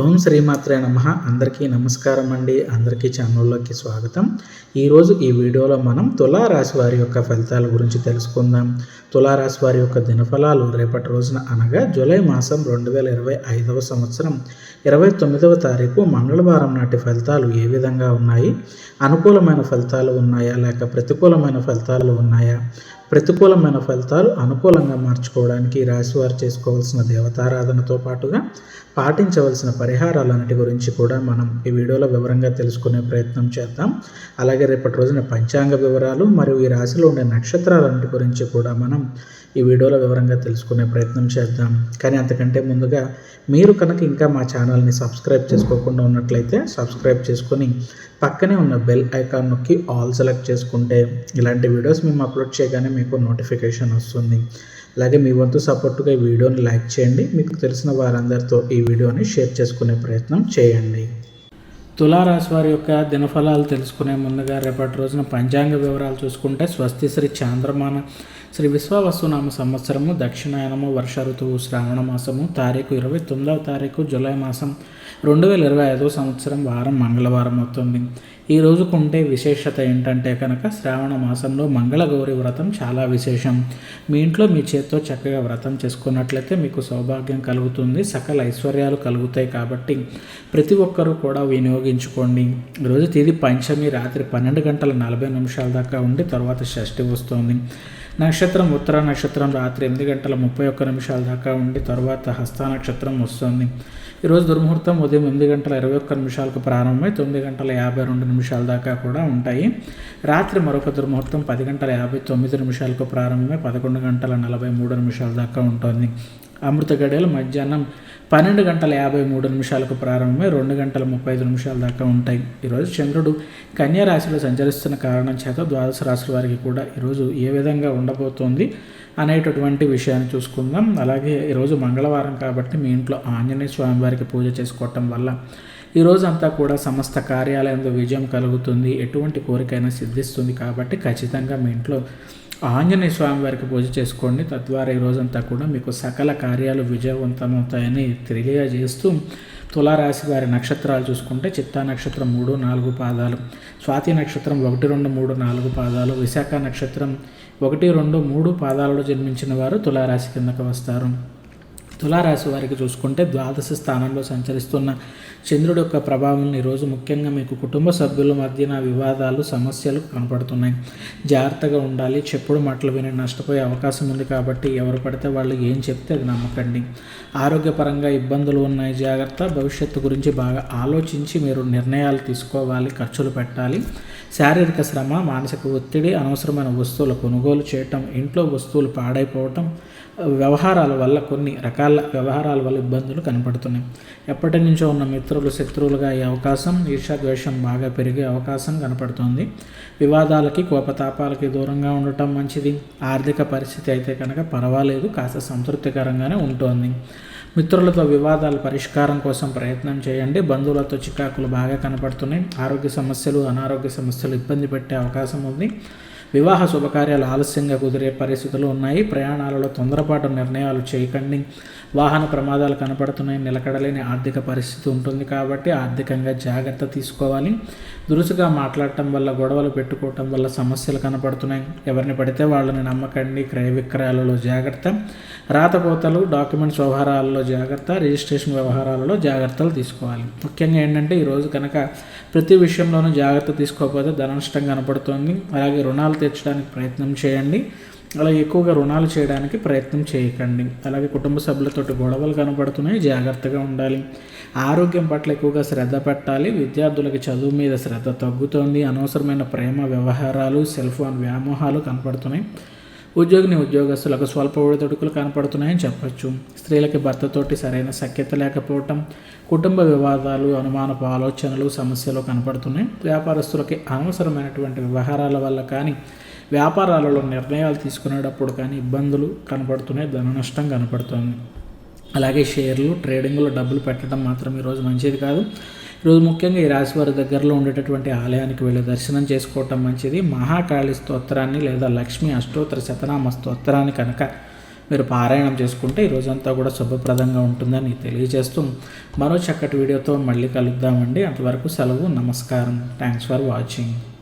ఓం శ్రీమాత్రే నమ. అందరికీ నమస్కారం అండి. అందరికీ ఛానల్లోకి స్వాగతం. ఈరోజు ఈ వీడియోలో మనం తులారాశి వారి యొక్క ఫలితాల గురించి తెలుసుకుందాం. తులారాశి వారి యొక్క దినఫలాలు రేపటి రోజున అనగా జూలై మాసం రెండు వేల ఇరవై ఐదవ సంవత్సరం ఇరవై తొమ్మిదవ తారీఖు మంగళవారం నాటి ఫలితాలు ఏ విధంగా ఉన్నాయి? అనుకూలమైన ఫలితాలు ఉన్నాయా? లేక ప్రతికూలమైన ఫలితాలు ఉన్నాయా? ప్రతికూలమైన ఫలితాలు అనుకూలంగా మార్చుకోవడానికి ఈ రాశి వారు చేసుకోవాల్సిన దేవతారాధనతో పాటుగా పాటించవలసిన పరిహారాలన్నిటి గురించి కూడా మనం ఈ వీడియోలో వివరంగా తెలుసుకునే ప్రయత్నం చేద్దాం. అలాగే రేపటి రోజున పంచాంగ వివరాలు మరియు ఈ రాశిలో ఉండే నక్షత్రాలన్నిటి గురించి కూడా మనం ఈ వీడియోలో వివరంగా తెలుసుకునే ప్రయత్నం చేద్దాం. కానీ అంతకంటే ముందుగా మీరు కనుక ఇంకా మా ఛానల్ని సబ్స్క్రైబ్ చేసుకోకుండా ఉన్నట్లయితే సబ్స్క్రైబ్ చేసుకొని పక్కనే ఉన్న బెల్ ఐకాన్ నొక్కి ఆల్ సెలెక్ట్ చేసుకుంటే ఇలాంటి వీడియోస్ మేము అప్లోడ్ చేయగానే మీకు నోటిఫికేషన్ వస్తుంది. అలాగే మీ వంతు సపోర్టుగా ఈ వీడియోని లైక్ చేయండి. మీకు తెలిసిన వారందరితో ఈ వీడియోని షేర్ చేసుకునే ప్రయత్నం చేయండి. తులారాశి వారి యొక్క దినఫలాలు తెలుసుకునే ముందుగా రేపటి రోజున పంచాంగ వివరాలు చూసుకుంటే స్వస్తి శ్రీ చాంద్రమాన శ్రీ విశ్వవస్తునామ సంవత్సరము దక్షిణాయనము వర్ష ఋతువు శ్రావణ మాసము తారీఖు ఇరవై తొమ్మిదవ తారీఖు జూలై మాసం రెండు వేల ఇరవై ఐదో సంవత్సరం వారం మంగళవారం అవుతుంది. ఈ రోజుకుంటే విశేషత ఏంటంటే కనుక శ్రావణ మాసంలో మంగళగౌరి వ్రతం చాలా విశేషం. మీ ఇంట్లో మీ చేత్తో చక్కగా వ్రతం చేసుకున్నట్లయితే మీకు సౌభాగ్యం కలుగుతుంది సకల ఐశ్వర్యాలు కలుగుతాయి కాబట్టి ప్రతి ఒక్కరూ కూడా వినియోగించుకోండి. ఈరోజు తేదీ పంచమి రాత్రి పన్నెండు గంటల నలభై నిమిషాల దాకా ఉండి తర్వాత షష్ఠి వస్తుంది. నక్షత్రం ఉత్తర నక్షత్రం రాత్రి ఎనిమిది గంటల ముప్పై ఒక్క నిమిషాల దాకా ఉండి తర్వాత హస్త నక్షత్రం వస్తుంది. ఈరోజు దుర్ముహూర్తం ఉదయం ఎనిమిది గంటల ఇరవై ఒక్క నిమిషాలకు ప్రారంభమై తొమ్మిది గంటల యాభై రెండు నిమిషాల దాకా కూడా ఉంటాయి. రాత్రి మరొక దుర్ముహూర్తం పది గంటల యాభై తొమ్మిది నిమిషాలకు ప్రారంభమై పదకొండు గంటల నలభై మూడు నిమిషాల దాకా ఉంటుంది. అమృత గడియలు మధ్యాహ్నం పన్నెండు గంటల యాభై మూడు నిమిషాలకు ప్రారంభమై రెండు గంటల ముప్పై ఐదు నిమిషాల దాకా ఉంటాయి. ఈరోజు చంద్రుడు కన్యా రాశిలో సంచరిస్తున్న కారణం చేత ద్వాదశ రాశుల వారికి కూడా ఈరోజు ఏ విధంగా ఉండబోతోంది? అనేటటువంటి విషయాన్ని చూసుకుందాం. అలాగే ఈరోజు మంగళవారం కాబట్టి మీ ఇంట్లో ఆంజనేయ స్వామి వారికి పూజ చేసుకోవటం వల్ల ఈరోజు అంతా కూడా సమస్త కార్యాలయంలో విజయం కలుగుతుంది. ఎటువంటి కోరికైనా సిద్ధిస్తుంది కాబట్టి ఖచ్చితంగా మీ ఇంట్లో ఆంజనేయ స్వామి వారికి పూజ చేసుకోండి. తద్వారా ఈ రోజంతా కూడా మీకు సకల కార్యాలు విజయవంతమవుతాయని తెలియజేస్తూ తులారాశి వారి నక్షత్రాలు చూసుకుంటే చిత్తా నక్షత్రం మూడు నాలుగు పాదాలు స్వాతి నక్షత్రం ఒకటి రెండు మూడు నాలుగు పాదాలు విశాఖ నక్షత్రం ఒకటి రెండు మూడు పాదాలలో జన్మించిన వారు తులారాశి కిందకు వస్తారు. తులారాశి వారికి చూసుకుంటే ద్వాదశ స్థానంలో సంచరిస్తున్న చంద్రుడి యొక్క ప్రభావం ఈరోజు ముఖ్యంగా మీకు కుటుంబ సభ్యుల మధ్యన వివాదాలు సమస్యలు కనపడుతున్నాయి. జాగ్రత్తగా ఉండాలి. చెప్పుడు మాటలు విని నష్టపోయే అవకాశం ఉంది కాబట్టి ఎవరు పడితే వాళ్ళు ఏం చెప్తే అది నమ్మకండి. ఆరోగ్యపరంగా ఇబ్బందులు ఉన్నాయి. జాగ్రత్త. భవిష్యత్తు గురించి బాగా ఆలోచించి మీరు నిర్ణయాలు తీసుకోవాలి. ఖర్చులు పెట్టాలి. శారీరక శ్రమ మానసిక ఒత్తిడి అనవసరమైన వస్తువుల కొనుగోలు చేయటం ఇంట్లో వస్తువులు పాడైపోవటం వ్యవహారాల వల్ల కొన్ని రకాల వ్యవహారాల వల్ల ఇబ్బందులు కనపడుతున్నాయి. ఎప్పటి నుంచో ఉన్న మిత్రులు శత్రువులుగా అయ్యే అవకాశం ఈర్షాద్వేషం బాగా పెరిగే అవకాశం కనపడుతుంది. వివాదాలకి కోపతాపాలకి దూరంగా ఉండటం మంచిది. ఆర్థిక పరిస్థితి అయితే కనుక పర్వాలేదు కాస్త సంతృప్తికరంగానే ఉంటుంది. మిత్రులతో వివాదాల పరిష్కారం కోసం ప్రయత్నం చేయండి. బంధువులతో చికాకులు బాగా కనపడుతున్నాయి. ఆరోగ్య సమస్యలు అనారోగ్య సమస్యలు ఇబ్బంది పెట్టే అవకాశం ఉంది. వివాహ శుభకార్యాలు ఆలస్యంగా కుదిరే పరిస్థితులు ఉన్నాయి. ప్రయాణాలలో తొందరపాటు నిర్ణయాలు చేయకండి. వాహన ప్రమాదాలు కనపడుతున్నాయి నిలకడలేని ఆర్థిక పరిస్థితి ఉంటుంది కాబట్టి ఆర్థికంగా జాగ్రత్త తీసుకోవాలి. దురుసుగా మాట్లాడటం వల్ల గొడవలు పెట్టుకోవటం వల్ల సమస్యలు కనపడుతున్నాయి. ఎవరిని పడితే వాళ్ళని నమ్మకండి. క్రయ విక్రయాలలో జాగ్రత్త. రాతపోతలు డాక్యుమెంట్స్ వ్యవహారాలలో జాగ్రత్త. రిజిస్ట్రేషన్ వ్యవహారాలలో జాగ్రత్తలు తీసుకోవాలి. ముఖ్యంగా ఏంటంటే ఈరోజు కనుక ప్రతి విషయంలోనూ జాగ్రత్త తీసుకోకపోతే ధన నష్టం కనపడుతుంది. అలాగే రుణాలు తీర్చడానికి ప్రయత్నం చేయండి. అలా ఎక్కువగా రుణాలు చేయడానికి ప్రయత్నం చేయకండి. అలాగే కుటుంబ సభ్యులతోటి గొడవలు కనబడుతున్నాయి జాగ్రత్తగా ఉండాలి. ఆరోగ్యం పట్ల ఎక్కువగా శ్రద్ధ పెట్టాలి. విద్యార్థులకి చదువు మీద శ్రద్ధ తగ్గుతోంది. అనవసరమైన ప్రేమ వ్యవహారాలు సెల్ ఫోన్ వ్యామోహాలు కనపడుతున్నాయి. ఉద్యోగిని ఉద్యోగస్తులకు స్వల్ప ఒడిదొడుకులు కనపడుతున్నాయని చెప్పచ్చు. స్త్రీలకి భర్తతోటి సరైన సఖ్యత లేకపోవటం కుటుంబ వివాదాలు అనుమానపు ఆలోచనలు సమస్యలు కనపడుతున్నాయి. వ్యాపారస్తులకి అనవసరమైనటువంటి వ్యవహారాల వల్ల కానీ వ్యాపారాలలో నిర్ణయాలు తీసుకునేటప్పుడు కానీ ఇబ్బందులు కనపడుతున్నాయి ధన నష్టం కనపడుతుంది. అలాగే షేర్లు ట్రేడింగ్లో డబ్బులు పెట్టడం మాత్రం ఈరోజు మంచిది కాదు. ఈరోజు ముఖ్యంగా ఈ రాశి వారి దగ్గరలో ఉండేటటువంటి ఆలయానికి వెళ్ళి దర్శనం చేసుకోవటం మంచిది. మహాకాళి స్తోత్రాన్ని లేదా లక్ష్మీ అష్టోత్తర శతనామ స్తోత్రాన్ని కనుక మీరు పారాయణం చేసుకుంటే ఈ కూడా శుభప్రదంగా ఉంటుందని తెలియజేస్తూ మరో చక్కటి వీడియోతో మళ్ళీ కలుద్దామండి. అంతవరకు సెలవు నమస్కారం. Thanks for watching